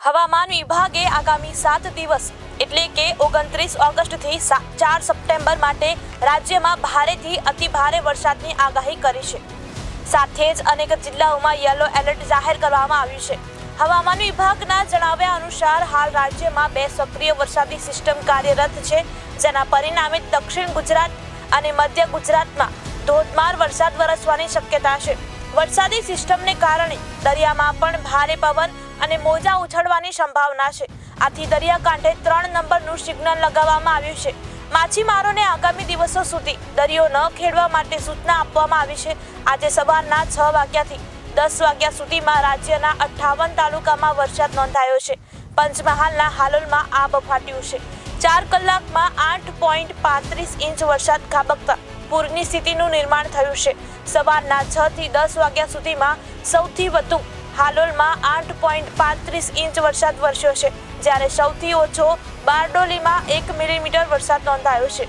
હવામાન વિભાગે આગામી સાત દિવસ એટલે કે ઓગણત્રીસ ઓગસ્ટથી ચાર સપ્ટેમ્બર માટે રાજ્યમાં ભારેથી અતિ ભારે વરસાદની આગાહી કરી છે. સાથે જ અનેક જિલ્લાઓમાં યલો એલર્ટ જાહેર કરવામાં આવ્યું છે. હવામાન વિભાગના જણાવ્યા અનુસાર હાલ રાજ્યમાં બે સક્રિય વરસાદી સિસ્ટમ કાર્યરત છે, જેના પરિણામે દક્ષિણ ગુજરાત અને મધ્ય ગુજરાતમાં ધોધમાર વરસાદ વરસવાની શક્યતા છે. વરસાદી સિસ્ટમને કારણે દરિયામાં પણ ભારે પવન અને મોજા ઉછળવાની સંભાવના છે. આથી દરિયાકાંઠે ત્રણ નંબરનું સિગ્નલ લગાવવામાં આવ્યું છે. માછીમારોને આગામી દિવસો સુધી દરિયો ન ખેડવા માટે સૂચના આપવામાં આવી છે. આજે સવારના છ વાગ્યાથી દસ વાગ્યા સુધીમાં રાજ્યના અઠ્ઠાવન તાલુકામાં વરસાદ નોંધાયો છે. પંચમહાલના હાલોલમાં આબ ફાટ્યું છે. ચાર કલાકમાં આઠ પોઈન્ટ પાંત્રીસ ઇંચ વરસાદ ખાબકતા પૂરની સ્થિતિનું નિર્માણ થયું છે. સવારના છ થી દસ વાગ્યા સુધીમાં સૌથી વધુ હાલોલમાં આઠ પોઈન્ટ પાંત્રીસ ઇંચ વરસાદ વરસ્યો છે. જ્યારે સૌથી ઓછો બારડોલીમાં એક મિલીમીટર વરસાદ નોંધાયો છે.